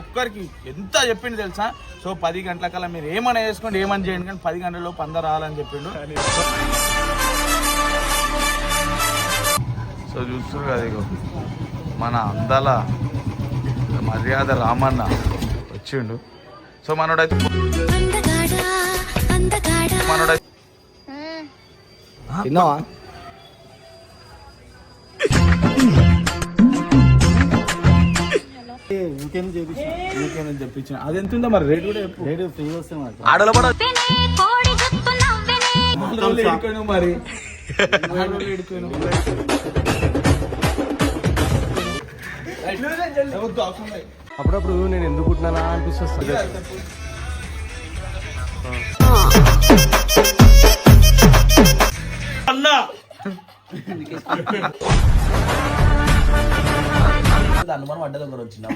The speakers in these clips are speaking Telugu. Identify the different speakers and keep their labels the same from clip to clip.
Speaker 1: ఒక్కరికి ఎంత చెప్పిండు తెలుసా? సో పది గంటలకల్లా మీరు ఏమైనా వేసుకోండి ఏమని చేయండి కానీ పది గంటల్లో పంద రావాలని చెప్పిండు. సో చూస్తారు కదా ఇగో మన అందాల మర్యాద రామన్న వచ్చిండు. సో మనోడైతే
Speaker 2: అందగాడా అందగాడా.
Speaker 1: మనోడైతే
Speaker 3: తిన్నావా? ఊకేం చేపించు
Speaker 1: ఊరికేమని చెప్పించిన అది ఎంత ఉందో మరి రేట్ కూడా చెప్పు
Speaker 3: రేటు ఫ్రీ వస్తే మాకు
Speaker 1: ఆడలో కూడా ఎడుకోను మరి
Speaker 3: అప్పుడప్పుడు నేను ఎందుకు పుట్టినానా అనిపిస్తుంది
Speaker 4: అనుమానం పడ్డ దగ్గర వచ్చిందా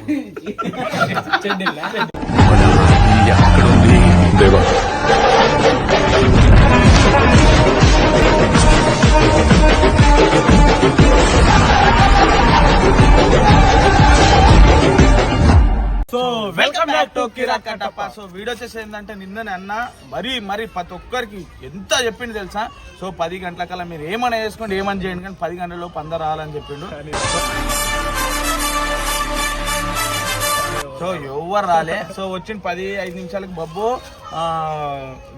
Speaker 1: సో వెల్కమ్ బ్యాక్ టు కిరా కట్టప్ప సో వీడియో వచ్చేసి ఏంటంటే నిన్ననే అన్న మరి మరి ప్రతి ఒక్కరికి ఎంత చెప్పిండు తెలుసా? సో పది గంటలకల్లా మీరు ఏమైనా వేసుకోండి ఏమని చేయండి కానీ పది గంటల్లో పంద రావాలని చెప్పిండు. సో ఎవరు రాలే. సో వచ్చిన పది ఐదు నిమిషాలకు బబ్బు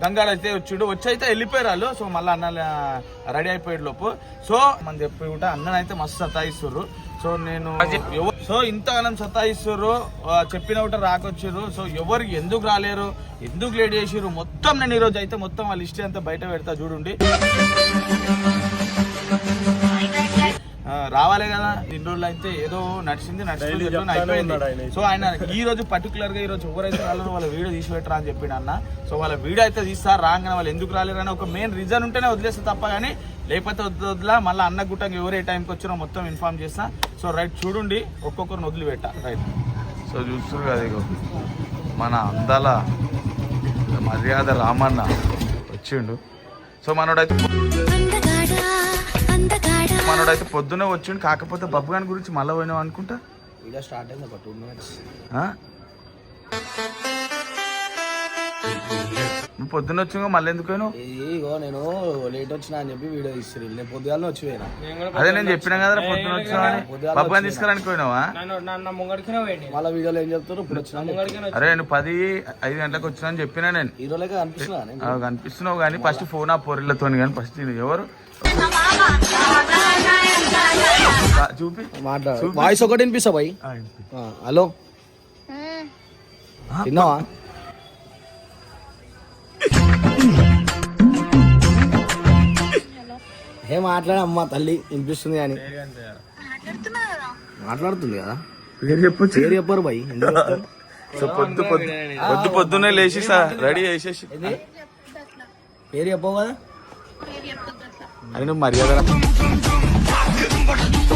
Speaker 1: గంగాడు అయితే వచ్చిండు. వచ్చి అయితే వెళ్ళిపోయారు వాళ్ళు. సో మళ్ళీ అన్న రెడీ అయిపోయాడు లోపు. సో మనం చెప్పి కూడా అన్నని అయితే మస్తు సతాయిస్తుర్రు. సో నేను సో ఇంతకాలం సతాయిస్తుర్రు. చెప్పిన ఒకటి రాకొచ్చారు సో ఎవరు ఎందుకు రాలేరు? ఎందుకు లేట్ చేసిర్రు? మొత్తం నేను ఈరోజు అయితే మొత్తం వాళ్ళ హిస్టరీ అంతా బయట పెడతా చూడండి రావాలే కదా. ఇన్ని రోజులు అయితే ఏదో నడిచింది నడిచింది అయిపోయింది. సో ఆయన ఈ రోజు పర్టికులర్గా ఈ రోజు ఎవరైతే రాలేరో వాళ్ళ వీడియో తీసి పెట్టరా అని చెప్పిన అన్న. సో వాళ్ళ వీడియో అయితే తీస్తారు రాగానే వాళ్ళు ఎందుకు రాలేరు అని ఒక మెయిన్ రీజన్ ఉంటేనే వదిలేస్తే తప్ప కానీ లేకపోతే వద్దు వదిలా మళ్ళీ అన్న గుట్టంగా ఎవరు ఏ టైంకి వచ్చినా మొత్తం ఇన్ఫార్మ్ చేస్తా. సో రైట్ చూడండి ఒక్కొక్కరిని వదిలిపెట్టా. రైట్ సో చూస్తారు కదా ఇగో మన అందాల మర్యాద రామన్న వచ్చిండు. సో మనోడైతే
Speaker 2: అందగాడా
Speaker 1: మనోడైతే పొద్దునే వచ్చిండు కాకపోతే బబ్బు గాని గురించి మళ్ళీ పోయినావు అనుకుంటా
Speaker 4: వీడియో స్టార్ట్ అయింది ఒక టూ మినిట్స్
Speaker 1: ఆ? నువ్వు పొద్దున్న వచ్చింగో మళ్ళీ ఎందుకు పోయినావు?
Speaker 4: ఇగో నేను లేట్ వచ్చినా అని చెప్పి వీడియో ఇస్తారు నేను పొద్దుగాల వచ్చి పోయినా.
Speaker 1: అదే నేను చెప్పినా కదా పొద్దున్న వచ్చినా గాని తీసుకురానికి పోయినావా?
Speaker 4: మళ్ళీ వీడియోలో ఏం చెప్తారు? ఇప్పుడు వచ్చినా.
Speaker 1: అరే నువ్వు పది ఐదు గంటలకు వచ్చినా అని చెప్పినా నేను.
Speaker 4: నేను.
Speaker 1: ఆ, కనిపిస్తున్నావు కానీ ఫస్ట్ ఫోన్ ఆ పొరిళ్ళతో కానీ ఫస్ట్ ఎవరు? చూపి.
Speaker 4: మాట్లాడు వాయిస్ ఒకటి వినిపిస్తా
Speaker 1: వినిపి.
Speaker 4: హలో. తిన్నావా? ఏ మాట్లాడమ్మా తల్లి వినిపిస్తుంది అని మాట్లాడుతుంది కదా.
Speaker 1: పేరు చెప్పొచ్చు.
Speaker 4: పేరు చెప్పారు?
Speaker 1: సో పొద్దు పొద్దు పొద్దు పొద్దున్నే లేచి రెడీ చేసేసి.
Speaker 4: పేరు చెప్పవు కదా.
Speaker 1: అది నువ్వు మర్యాద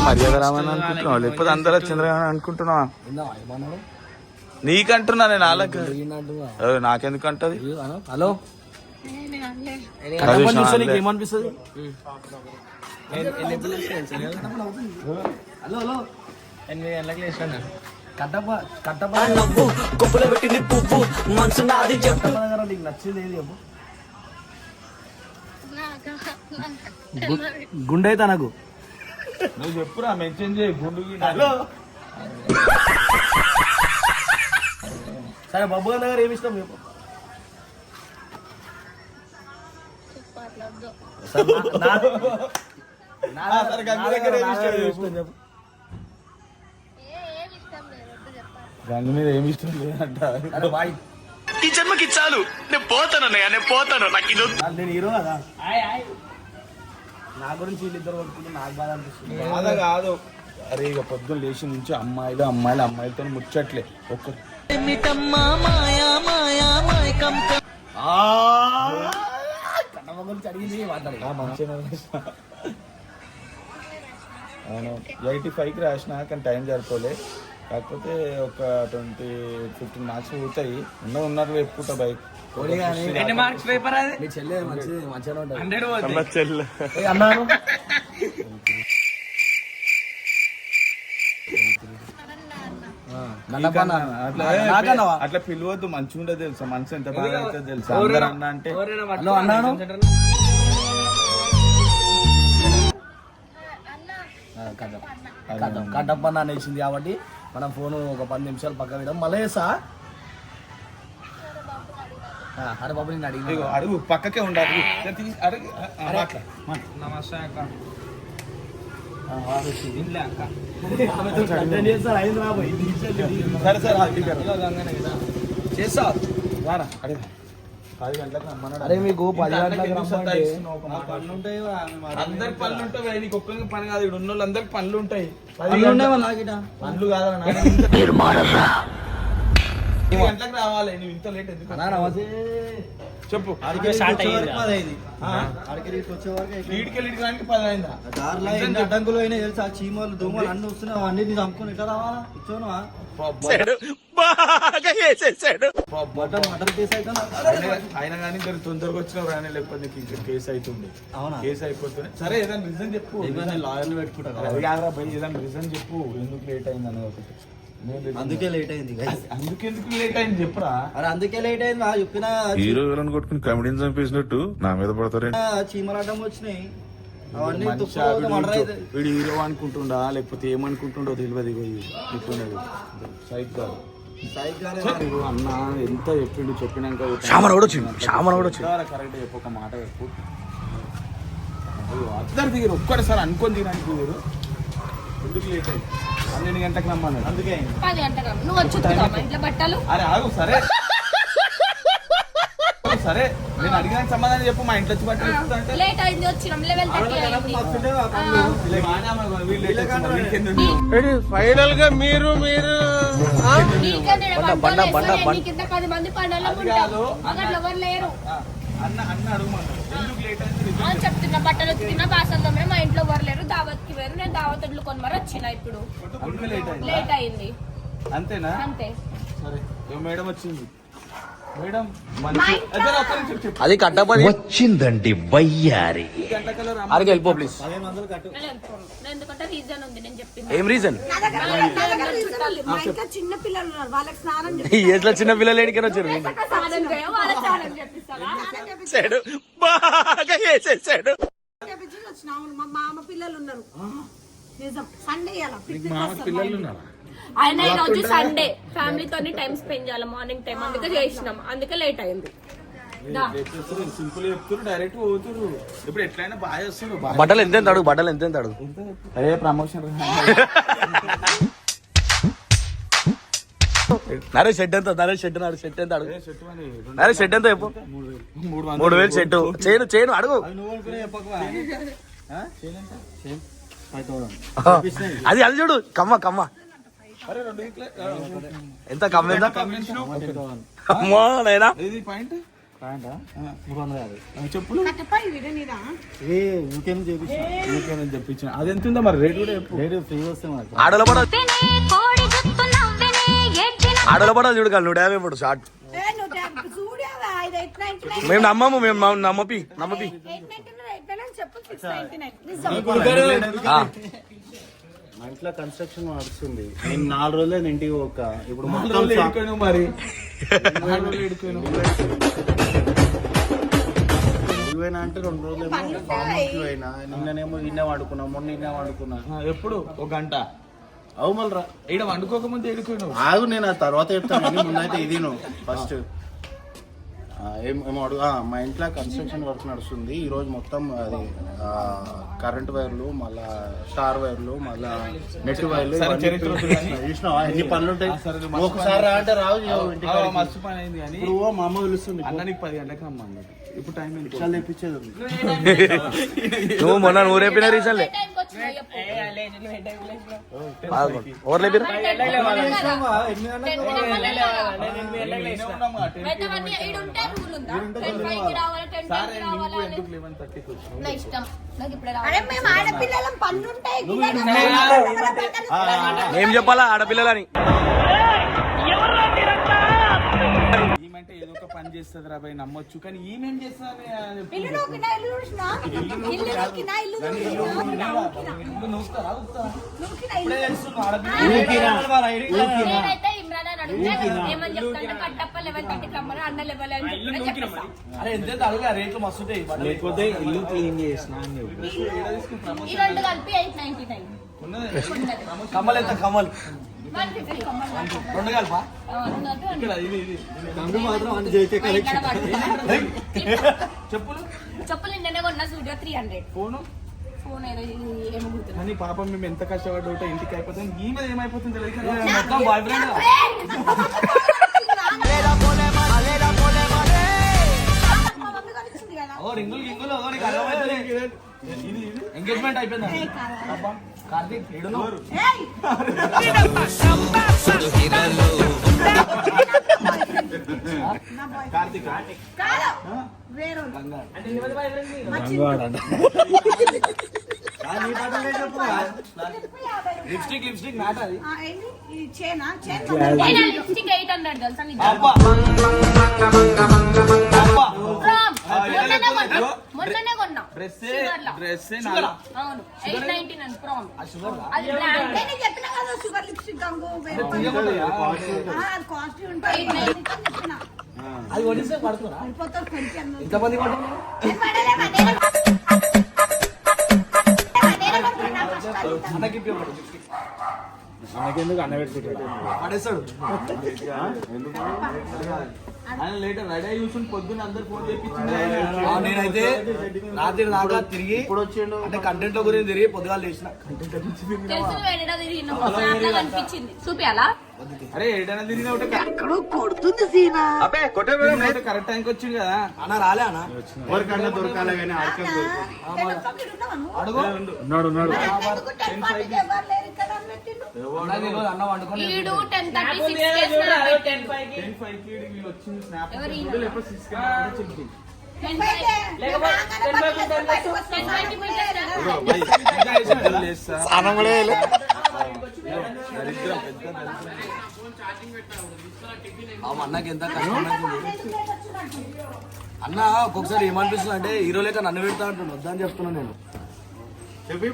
Speaker 1: మర్యాద రామని అనుకుంటున్నావు? లేకపోతే అందరూ చంద్రగాని అనుకుంటున్నావా? నీకంటున్నా నేను వాళ్ళకి నాకెందుకు అంటది.
Speaker 4: హలో ఏమనిపిస్తుంది హలో హలో. ఎనిమిది గంటలకు లేచాను కట్టప్ప కట్టప్ప కొప్పులో పెట్టింది పువ్వు మనసు నాది చెప్పు నీకు నచ్చింది ఏది చెప్పు గుండె అయితే నాకు
Speaker 1: నువ్వు చెప్పురా మెన్షన్ చేయి గుండు. హలో.
Speaker 4: సరే బాబు గారి దగ్గర ఏమి ఇష్టం చెప్పు సరే, నా- నా- నా-
Speaker 1: సరే, గంగ మీద ఏమి ఇష్టం లేదంట
Speaker 5: ఈ జన్మకి చాలు. నేను పోతానన్నయ్య నేను పోతాను. నాకు ఇది.
Speaker 4: నేను హీరో కదా? నా గురించి వీళ్ళిద్దరు కొట్టుకుంటే నాకు బాధ అనిపిస్తుంది.
Speaker 1: బాధ కాదు. అరే ఇక పొద్దున్న లేచి నుంచి అమ్మాయిలు అమ్మాయిలు అమ్మాయిలతో ముచ్చట్లే. ఒక్క
Speaker 4: కట్టమ్మ గురించి అడిగింది.
Speaker 1: అవును. ఎయిటీ ఫైవ్కి రాసిన కానీ టైం సరిపోలే. కాకపోతే ఒక ట్వంటీ ఫిఫ్టీన్ మార్క్స్ పోతాయి. ఉన్న ఉన్నట్టు చెప్పుకుంటా బైక్.
Speaker 4: మీ చెల్లె మంచిది మంచిగానే ఉంటుంది. అన్నాను ఆ. గడ్డపన్న.
Speaker 1: అట్లా పిలవద్దు మంచిగా ఉండదు తెలుసా? మనసు ఎంత బాగా అవుతుంది తెలుసా? అందరూ అన్న అంటే.
Speaker 4: హలో అన్నాను? కథం. కట్టప్పన్న అనేసింది కాబట్టి మనం ఫోన్ ఒక పది నిమిషాలు పక్క వేయడం మళ్ళీ ఆ, అరే బాబు నేను అడిగిన.
Speaker 1: అడుగు పక్కకే ఉండాలి అడుగు.
Speaker 6: నమస్తే అక్క.
Speaker 1: సరే సరే.
Speaker 4: చేస్తా.
Speaker 1: రారా అడుగు పది గంటలకు రమ్మన్నాడు.
Speaker 4: అరే మీకు పది?
Speaker 1: అందరికి పనులు ఉంటాయి నీకు ఒక్కరికి పని కాదు. ఇక్కడ ఉన్న వాళ్ళందరికి పనులు ఉంటాయి. పనులు కాదు గంటలకు రావాలి. నువ్వు ఇంత లేట్ ఎందుకు చెప్పు. పది అయిందా.
Speaker 3: దారిలో ఎన్ని అడ్డంకులు అయినా తెలుసా? చీమలు దోమలు అన్ని వస్తున్నాయి. అవన్నీ నీ చంపుకొని ఎట్లా రావాలా?
Speaker 1: ఆయన కానీ జర తొందరగా వచ్చిన రాని లేకపోతే నీకు ఇంకా కేసు అవుతుంది
Speaker 3: అవునా?
Speaker 1: కేసు అయిపోతుంది సరే ఏదైనా రీజన్ చెప్పు.
Speaker 3: లాయర్లు పెట్టుకుంటా
Speaker 1: ఏదైనా రీజన్ చెప్పు. ఎందుకు లేట్ అయింది అనేది ఒకటి. నేను
Speaker 3: అందుకే లేట్ అయింది.
Speaker 1: అందుకెందుకు లేట్ అయింది చెప్పురా?
Speaker 3: అరే అందుకే లేట్ అయింది నా చెప్పిన
Speaker 7: హీరో విలన్ కొట్టుకుని కమెడీని చంపేసినట్టు నా మీద పడతారేంటి?
Speaker 3: చీమలు అడ్డం వచ్చినాయి.
Speaker 1: వీడు హీరో అనుకుంటుండా? లేకపోతే ఏమనుకుంటుండో తెలియదు ఇగో ఇది ఇట్టున్నది సైక్ కాదు అన్న ఎంత చెప్పిండు చెప్పినాక
Speaker 4: శ్యామన కూడా వచ్చింది శ్యామన కూడా వచ్చింది
Speaker 1: కరెక్ట్ చెప్పు ఒక మాట చెప్పు. అయ్యో, అందరు దిగారు ఒక్కడసారి అనుకొని దిగడానికి దిగారు ఎందుకు లేట్ అయింది? పన్నెండు గంటలకు రమ్మన్నాడు.
Speaker 3: అందుకే అయింది.
Speaker 2: పది గంటగా నువ్వు వచ్చి ఉతుకుతావా ఇంట్లో బట్టలు?
Speaker 1: అరే ఆగు సరే. ఆగు, సరే. నేను అడిగిన సమాధానం చెప్పు మా ఇంట్లో వచ్చి
Speaker 2: లేట్ అయింది వచ్చినాం. లెవెల్ థర్టీ అయింది.
Speaker 3: వస్తుంటే ఆ. పనులు.
Speaker 1: ఇలా బాగానే అమ్మ, వీళ్ళు లేట్ వచ్చింది, వీళ్ళకెందుకు?
Speaker 2: నీకంటే
Speaker 4: బండ, బండ, బండ, బండ.
Speaker 2: నీకింత పది మంది
Speaker 1: అది
Speaker 2: ఉంటారు
Speaker 1: కాదు.
Speaker 2: అక్కడ ఎవరు లేరు.
Speaker 1: ఆ, అన్న అన్న అడుగుమన్నాడు ఎందుకు లేట్ అయింది?
Speaker 2: అని చెప్తున్నా. బట్టలు బాసలు తోమినా మా ఇంట్లో ఎవరు లేరు. దావత్కి వేరు నేను దావత్ వడ్లు కొని మరి వచ్చిన ఇప్పుడు.
Speaker 1: లేట్ అయింది? అంతేనా?
Speaker 2: అంతే.
Speaker 1: మేడం వచ్చింది. మేడం మంచి అదే
Speaker 4: కట్టపది
Speaker 8: వచ్చిందండి వయ్యారి.
Speaker 4: ఆడికి వెళ్ళిపో ప్లీజ్
Speaker 3: పదిహేను వందలు కట్టు.
Speaker 2: నేను వెళ్ళిపోను. నేను ఎందుకంటే రీజన్ ఉంది. నేను చెప్పింది
Speaker 4: ఏం రీజన్
Speaker 9: మా ఇంట్లో చిన్న పిల్లలు ఉన్నారు. వాళ్ళకి స్నానం
Speaker 4: ఈ ఏజ్లో చిన్న పిల్లలు ఎడికని వచ్చారు
Speaker 9: మా మామ పిల్లలు ఉన్నారు? నిజం సండే
Speaker 1: పిల్లలు ఉన్నారా
Speaker 2: ఆయన ఈ రోజు సండే ఫ్యామిలీతో టైం స్పెండ్ చేయాలి. మార్నింగ్ టైం అందుకే చేసినాం. అందుకే లేట్ అయింది. దా.
Speaker 1: సింపుల్ చెప్తున్నారు డైరెక్ట్ పోతురు ఇప్పుడు ఎట్లయినా బాగా వస్తున్నారు బాగా
Speaker 4: బట్టలు ఎంత అడుగు బట్టలు ఎంత ఎంత అడుగు
Speaker 1: అదే ప్రమోషన్
Speaker 4: నరే షెడ్ ఎంత? నరే షెడ్ నాడు షెడ్ ఎంత అడుగు? నరే షెడ్ ఎంత చెప్పు? మూడు వేలు షెడ్. చేయను చేయను అడుగు. అది అది చూడు. కమ్మ కమ్మ.
Speaker 1: అరే రెండు వీక్లే
Speaker 4: ఎంత కమ్మ ఎంత? అమ్మా నైనా?
Speaker 1: చెప్పులు? తెప్పించిన అది ఎంత ఉందో మరి? రేట్ కూడా చెప్పు.
Speaker 3: రేటు ఫ్రీ వస్తే
Speaker 4: ఆడల
Speaker 2: కోడి
Speaker 4: ఆడల పడ చూడు కాదు నూట యాభై ఇప్పుడు షార్ట్ మేము నమ్మము మేము నమ్మ- నమ్మపి నమ్మపి.
Speaker 3: మా ఇంట్లో కన్స్ట్రక్షన్ నడుస్తుంది. నేను నాలుగు రోజులే ఇంటికి పోక. ఇప్పుడు మొత్తం
Speaker 1: మరి.
Speaker 3: ఇవేనా అంటే రెండు రోజులు నిన్ననేమో ఇన్నే వాడుకున్నా మొన్న ఇన్నే వాడుకున్నా.
Speaker 1: ఎప్పుడు? ఒక గంట.
Speaker 3: అవు మళ్ళీ రా.
Speaker 1: ఈడ వండుకోకముందు ఎడుకోను
Speaker 3: ఆగు నేను ఆ తర్వాత చెప్తాను. ముందైతే ఇది నువ్వు ఫస్ట్ ఏమో అడుగు మా ఇంట్లో కన్స్ట్రక్షన్ వర్క్ నడుస్తుంది. ఈ రోజు మొత్తం అది కరెంట్ వైర్లు మళ్ళా స్టార్ వైర్లు మళ్ళా నెట్ వైర్లు ఎన్ని పనులు ఉంటాయి? ఒకసారి అంటే రావు
Speaker 1: మస్తు పని అయింది కానీ
Speaker 3: ఇప్పుడు మా అమ్మ పిలుస్తుంది
Speaker 1: పది గంటలకు రమ్మన్నాడు ఇప్పుడు టైం
Speaker 3: విషయాలు తెప్పించేది ఉంది.
Speaker 4: నువ్వు మొన్న నువ్వు రేపిన
Speaker 2: చెప్పు.
Speaker 4: ఎవరు లేపిరు
Speaker 1: ఉన్నామా, టెన్కి
Speaker 2: అయితే అవన్నీ ఈడుంటే రూల్ ఉందా? 10 కి రావాలా, 10
Speaker 1: సరే
Speaker 2: కి
Speaker 1: నీకు
Speaker 2: రావాలా అని?
Speaker 1: ఎందుకు లెవెన్ థర్టీకి వచ్చినావు
Speaker 2: నా ఇష్టం. నాకు ఇప్పుడే
Speaker 9: అరే
Speaker 2: రావాలి
Speaker 9: మేము ఆడపిల్లలం పనులు ఉంటాయి
Speaker 4: ఏం చెప్పాలా ఆడపిల్లలని?
Speaker 1: ఏదో ఒక పని చేస్తుంది రా భయ్ నమ్మొచ్చు. కానీ ఈమెం చేస్తుంది
Speaker 2: ఏమని కట్టప్ప రమ్మని అన్న లెవెల్ అని చెప్పిన చెప్పేస్తా.
Speaker 4: అరే ఎంత అడుగులే రేట్లు మస్తు ఉంటాయి. లేకపోతే ఇల్లు క్లీన్ చేసిన
Speaker 2: ఈ రెండు కలిపి ఎయిట్ నైన్టీ నైన్
Speaker 4: కమ్మల్ ఎంత?
Speaker 2: ఫిఫ్టీ
Speaker 4: రెండు కలిపా?
Speaker 2: చెప్పులు? చెప్పులు నిన్ననే కొన్నా studio three hundred.
Speaker 1: Phone?
Speaker 2: Phone ఏదో
Speaker 1: కానీ పాపం మేము ఎంత కష్టపడి ఉంటే ఇంటికి అయిపోతుంది ఈ మీద ఏమైపోతుంది తెలియదు కదా.
Speaker 4: మొత్తం బాయ్ ఫ్రెండ్ ఓ రింగులు గింగులు ఓ నీకు అర్థమైతే ఎంగేజ్మెంట్ అయిపోయిందా? కార్తీక్ లిప్స్టిక్ లిప్స్టిక్ మ్యాట్ అది.
Speaker 9: ఏంటి? ఇది చేనా? Chain
Speaker 2: lipstick eight hundred. మొన్ననే కొన్నా.
Speaker 1: డ్రెస్. డ్రెస్?
Speaker 2: అవును. ఎయిట్ నైన్ ప్రామ్? అది బ్రాండ్
Speaker 9: నేను చెప్పిన కదా షుగర్ లిప్స్టిక్ గంగు వేరే
Speaker 4: తీయమంటాయా?
Speaker 9: అది కాస్ట్లీ ఉంటాయి నేను చెప్పిన.
Speaker 4: అది కొనిస్తే పడుతున్నా
Speaker 9: అయిపోతారు పెంచి పడుతున్నా కష్టాలు.
Speaker 4: అన్నకి ఇప్పి పడేస్తాడు
Speaker 1: ఆయన లేటర్ రెడీ అయ్యి కూర్చుని పొద్దున్న అందరు ఫోన్ చేపించింది
Speaker 4: ఆ, నేనైతే రాత్రి దాకా తిరిగి
Speaker 3: ఇప్పుడు వచ్చిండు
Speaker 4: అంటే కంటెంట్ గురించి తిరిగి పొద్దుగాలు చేసిన
Speaker 2: తెలుసు వెనడ
Speaker 1: అరే ఏడైనా తిరిగిన ఒకటి కొడుతుంది సీనా. అబ్బే కొట్టే కరెక్ట్ టైంకి వచ్చింది కదా.
Speaker 4: అన్న రాలే అన్న.
Speaker 3: ఎవరికన్నా దొరకాలి కానీ
Speaker 9: నువ్వు?
Speaker 4: అడుగు? అన్న అన్న వండుకొని
Speaker 2: టెన్ థర్టీ సిక్స్
Speaker 1: టెన్ ఫైవ్కి వీళ్ళు వచ్చింది స్నాప్
Speaker 2: ఎవరు ఈయన?
Speaker 1: వీళ్ళు ఎప్పుడు సిక్స్కి చెప్పింది
Speaker 2: టెన్
Speaker 9: అయితే నేను రాగానే పట్టుకొని బయటకు వస్తాను.
Speaker 2: టెన్ ట్వంటీ మీటర్స్
Speaker 4: ఆ అన్నకి ఎంత కష్టం. అన్న ఒక్కొక్కసారి ఏమనిపిస్తుంది అంటే హీరో లేక నన్ను పెడతా అంటున్నాను వద్దని చెప్తున్నా నేను.
Speaker 3: చెప్పి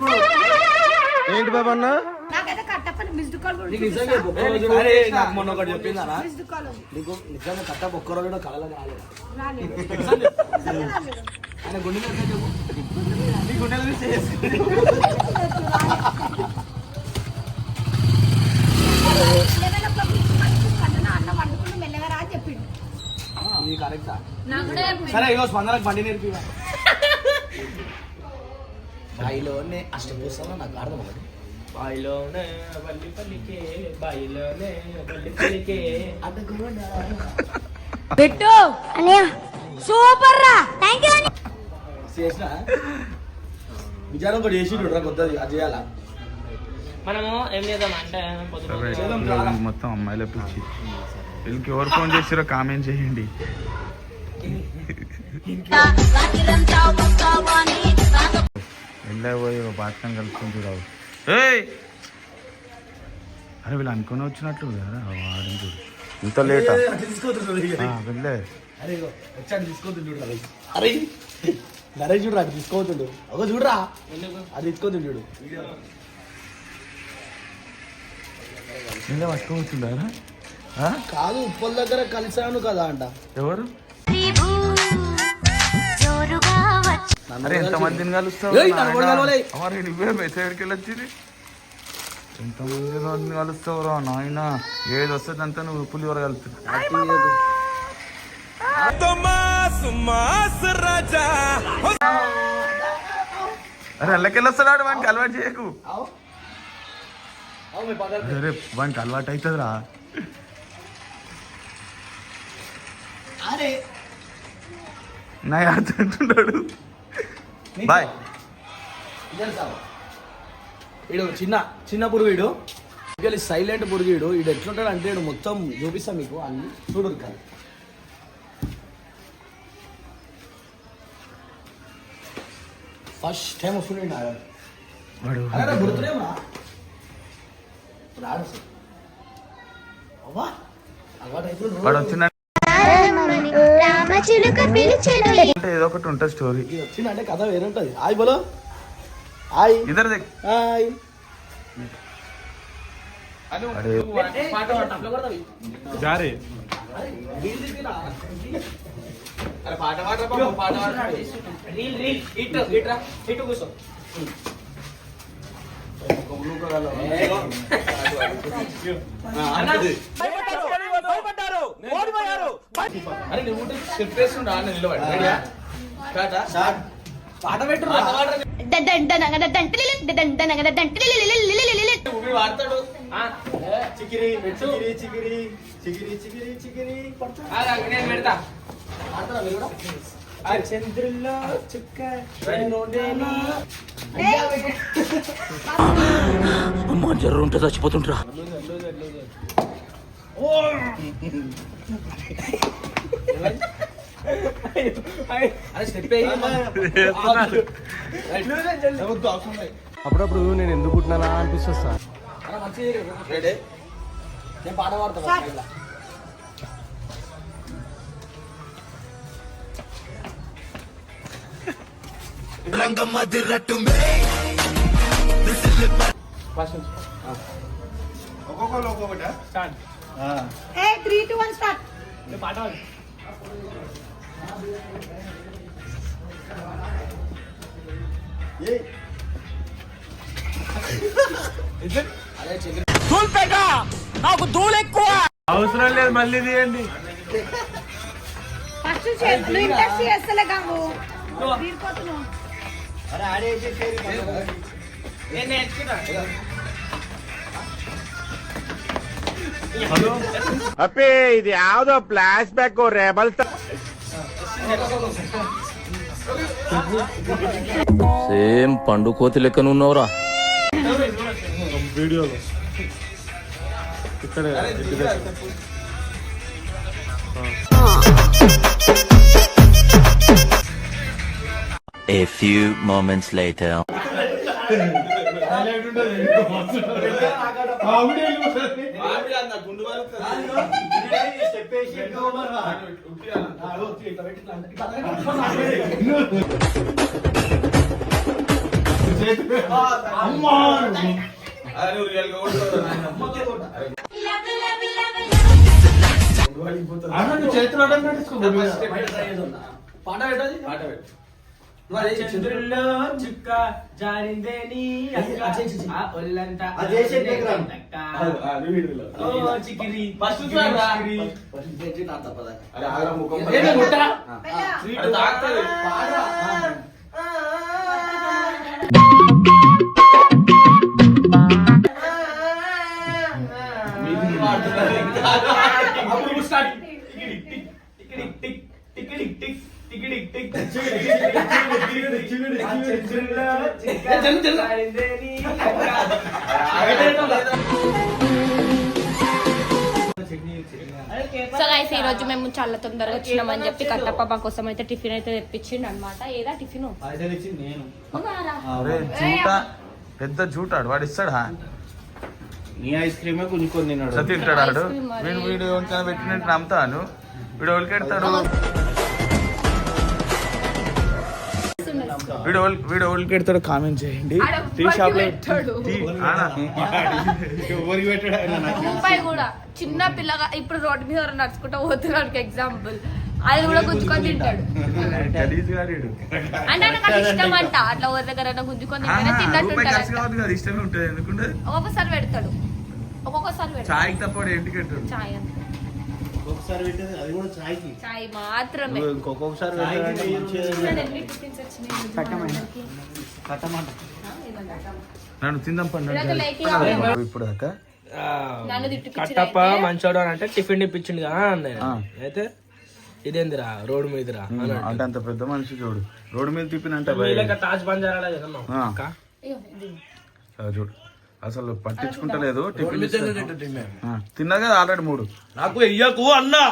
Speaker 4: మొన్న ఒకటి చెప్పింది అన్న
Speaker 9: మిస్డ్ కాల్ ఉంది.
Speaker 4: నీకు నిజంగా కట్ట ఒక్క రోజు కూడా కళలో రాలేదు. ఆయన గుండె
Speaker 1: నీ గుండెలు తీసి చేసుకుని.
Speaker 9: లెవెన్ ఓ క్లాక్ నుంచి కనిపిస్తాను. అన్న వండుకుని మెల్లగా రా అని చెప్పిండు
Speaker 4: ఇది కరెక్టా. సరే ఇగో స్పందనకు బండి నేర్పి బాయిలోనే అష్టపూసలో నాకు అర్థం అవ్వదు.
Speaker 1: బాయిలోనే బల్లి పల్లికే బాయిలోనే బల్లి పల్లికే.
Speaker 9: పెట్టు. అన్నయ్య సూపర్ రా. థ్యాంక్ యూ
Speaker 4: చేసిన? విచారం ఒకటి చేసి రా కొత్తది అది చేయాలా?
Speaker 6: మనము ఏం చేద్దాం అంటే
Speaker 7: మొత్తం అమ్మాయిల పిచ్చి వీళ్ళకి ఎవరు ఫోన్ చేసిరో కామెంట్ చేయండి. వెళ్ళా పోయి బాత్కం కలుపుకుంటూ రావు. అరే వీళ్ళు అనుకుని వచ్చినట్లు కదా వాడిని చూడు ఇంత లేటా. వెళ్ళే.
Speaker 4: అరే చూడు నరేష్ అరే నరేష్ చూడు అది తీసుకోవద్దు ఒక చూడరా అది తీసుకోవద్దు చూడు.
Speaker 7: పట్టుకోవచ్చుండారా
Speaker 4: కాదు ఉప్పల దగ్గర కలిసాను కదా అంట.
Speaker 7: ఎవరు? అరే ఎంత
Speaker 4: కలిసి-
Speaker 7: మందిని కలుస్తావు?
Speaker 4: ఏయ్, నన్ను కూడా కలవలే.
Speaker 7: మరి నువ్వే మెసేజ్కి వెళ్ళొచ్చింది. ఎంత మంది కలుస్తావు రా నాయన. ఏది వస్తుంది అంతా నువ్వు పులిహోర కలుపుతుంది అరే వానికి అలవాటు చేయకు. అరే వానికి అలవాటు అవుతుందిరా.
Speaker 4: అరే.
Speaker 7: నా బాయ్.
Speaker 4: వీడు చిన్న చిన్న పురుగు వీడు. సైలెంట్ పురుగు వీడు. ఎట్లుంటాడు అంటే వీడు మొత్తం చూపిస్తా మీకు. అన్ని చూడు కాదు ఫస్ట్ టైం వస్తుండే నా
Speaker 7: వాడు
Speaker 4: అరే గుర్తులేమా రాడు అవ్వా? అలవాటు అయిపోయింది
Speaker 7: వాడు వచ్చిందంటే ఏదో ఒకటి ఉంటుంది స్టోరీ
Speaker 4: వచ్చిందంటే కథ వేరే ఉంటుంది. హాయ్ బలో. హాయ్.
Speaker 7: ఇద్దరు దేక్
Speaker 4: హాయ్.
Speaker 1: పాట.
Speaker 7: జారే
Speaker 1: పాట పాట పాడరా.
Speaker 6: రీల్ రీల్ ఇటు ఇట్రా ఇటు కూర్చో
Speaker 1: ఆ, అంతది. అరే నువ్వు ఉంటే చెప్పేస్తుండు ఆడ నిలబడి రెడీయా? కాటా? పాట పెట్టు వాడతాడు
Speaker 3: చికిరి చికిరి చికిరి చికిరి చికిరి చికిరి
Speaker 6: నేను పెడతా
Speaker 4: ఆ చంద్రుల్లో చుక్క నోడేని
Speaker 8: అమ్మా జర్ర ఉంటే చచ్చిపోతుంటరా.
Speaker 4: అప్పుడప్పుడు నేను ఎందుకు పుట్టినా అనిపిస్తుంది సార్.
Speaker 6: పాట పాడతా
Speaker 3: ఒక్కొక్కరు ఒక్కొక్కట
Speaker 6: స్టార్ట్
Speaker 9: ఏ త్రీ టూ వన్ స్టార్ట్
Speaker 6: నేను
Speaker 7: అవసరం లేదు మళ్ళీ తీయండి.
Speaker 9: ఫస్ట్ ఇంట్రెస్ట్ చేస్తలే కాము తీరిపోతున్నావు.
Speaker 3: అప్పే ఇది యావదో ఫ్లాష్ బ్యాక్ రేబల్
Speaker 8: సేమ్ పండు కోతి లెక్కన ఉన్నావురా.
Speaker 7: వీడియోలో. ఇక్కడ.
Speaker 8: A few moments later.
Speaker 1: కాదు. అరే రియల్గా కొట్టుకోరా నాయన.
Speaker 6: పాట పెట్టది
Speaker 1: పాట పెట్టు.
Speaker 6: చంద్రుల్లో చుక్క ఆ ఒళ్ళంతా
Speaker 1: ఆ.
Speaker 6: ఓ చికిరి
Speaker 1: ఫస్ట్
Speaker 6: టిక్
Speaker 2: సో గైస్ ఈ రోజు మేము చాలా తొందరగా వచ్చినామని చెప్పి కట్టప్ప మా కోసం అయితే టిఫిన్ అయితే తెప్పించిండు అనమాట ఏదా టిఫిన్?
Speaker 7: పెద్ద జూటాడు వాడు ఇస్తాడా?
Speaker 3: నీ ఐస్ క్రీమే గుంజుకొని తిన్నాడు.
Speaker 7: తింటాడు. వీడు వీడియో ఎవరికైనా పెట్టినట్టు నమ్ముతాను. వీడు ఎవరికి వీడు వీడు ఎవరికి పెడతాడు కామెంట్ చేయండి. టీ
Speaker 3: షాప్లో
Speaker 2: ముంబై కూడా చిన్న పిల్లగా ఇప్పుడు రోడ్డు మీద నడుచుకుంటూ పోతున్నాడు ఎగ్జాంపుల్ అది కూడా గుంజుకొని తింటాడు. అంటే నాకు అది ఇష్టం అంట అట్లా ఎవరి దగ్గర గుంజుకొని
Speaker 7: ఎందుకుంటే
Speaker 2: ఒక్కొక్కసారి పెడతాడు. ఒక్కొక్కసారి
Speaker 7: చాయ్కి తప్ప
Speaker 2: చాయ్ అంతే.
Speaker 3: ఒకసారి పెట్టేది అది కూడా చాయ్కి.
Speaker 2: చాయ్ మాత్రమే.
Speaker 3: నువ్వు ఇంకొకసారి పెట్టాలంటే మంచిగా
Speaker 7: నన్ను తిందాం పండు ఇప్పుడు దాకా
Speaker 6: కట్టప్ప మంచోడు అని అంటే టిఫిన్ ఇప్పించిండు కదా అన్నయ్య. అయితే ఇదేందిరా రోడ్డు మీదరా.
Speaker 7: అంటే అంత పెద్ద మనిషి చూడు. రోడ్డు మీద తిప్పినంట
Speaker 6: తాజ్ బంజారా.
Speaker 7: చూడు. అసలు పట్టించుకుంటలేదు టిఫిన్ తిన్నా కదా ఆల్రెడీ మూడు.
Speaker 5: నాకు వెయ్యకు అన్నా.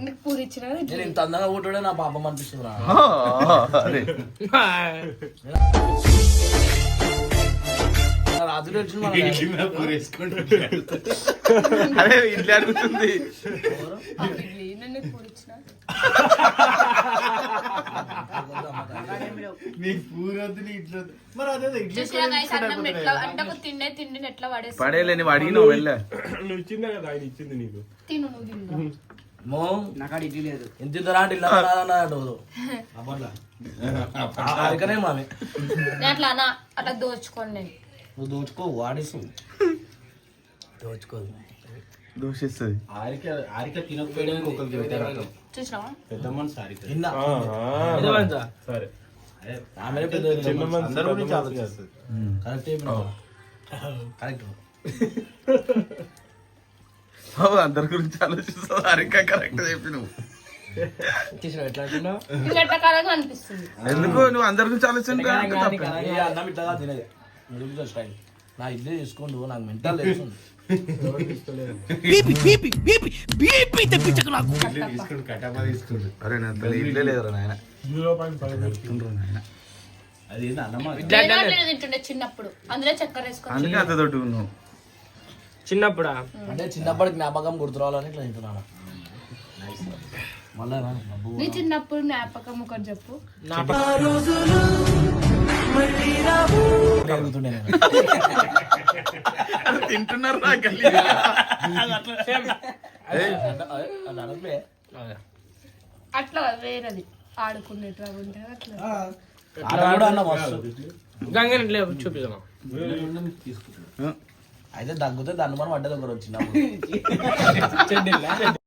Speaker 2: నీకు పూరి ఇచ్చినా
Speaker 4: నేను ఇంత అందంగా పుట్టాడే నా పాపం అనిపిస్తుంది
Speaker 7: అదే ఇంట్లో అడుగుతుంది
Speaker 2: నన్ను పూరి ఇచ్చిన
Speaker 3: నీ పూరొద్దు ఇట్లా మరి అదే ఇట్లా
Speaker 2: చూసినా guys, అన్నం ఎట్లా అంటే ఒక తిండే తిండిని ఎట్లా పడేస్తా
Speaker 1: పడేలే నువ్వు అడిగినావు వెళ్ళా
Speaker 7: నువ్వు ఇచ్చిందే కదా ఆయన ఇచ్చింది నీకు.
Speaker 2: తిను నువ్వు
Speaker 4: మో నాకు ఇడ్లీ లేదు. ఎంత తింటారా ఇలా మామి.
Speaker 2: అట్లా దోచుకోండి నేను.
Speaker 4: నువ్వు దోచుకో వాడేసు. దోచుకోదు.
Speaker 1: దోషిస్తుంది.
Speaker 3: ఆరిక ఆరిక తినకపోయడానికి ఒకరికి పెట్టారు పెద్ద మనసు ఆరిక.
Speaker 4: మనిషా?
Speaker 7: సరే.
Speaker 4: పెద్ద
Speaker 7: చిన్న
Speaker 3: అందరి గురించి ఆలోచిస్తుంది
Speaker 4: కరెక్ట్ చెప్పినావు. కరెక్ట్.
Speaker 1: అందరి గురించి ఆలోచిస్తావు. అరిక కరెక్ట్ చెప్పి నువ్వు ఎందుకు? నువ్వు అందరి గురించి ఆలోచన
Speaker 4: నా ఇడ్లీ తీసుకోండు నాకు మెంటల్ లేస్తుంది
Speaker 3: తీసుకుంటు కట్టపా తీసుకుంటు
Speaker 1: అరే నా తల్లి ఇల్లే లేదురా నాయన.
Speaker 7: జీరో పాయింట్ ఫైవ్
Speaker 3: అది ఏంది అన్నమా?
Speaker 2: నేను అట్లనే తింటుండే చిన్నప్పుడు. అందులో చక్కెర వేసుకొని
Speaker 1: అందుకే అంత తోటి ఉన్నావు.
Speaker 4: చిన్నప్పుడా? అంటే చిన్నప్పటి జ్ఞాపకం గుర్తురావాలని ఇట్లా తింటున్నాను. మళ్ళా
Speaker 2: చిన్నప్పుడు జ్ఞాపకం ఒకటి చెప్పు.
Speaker 1: తింటున్నారు.
Speaker 2: అట్లా వేరేది. ఆడుకునేట్లా అట్లా.
Speaker 7: చూపిస్తాను
Speaker 4: అయితే దగ్గుతే దాన్ని మనం ఒకరు వచ్చినప్పుడు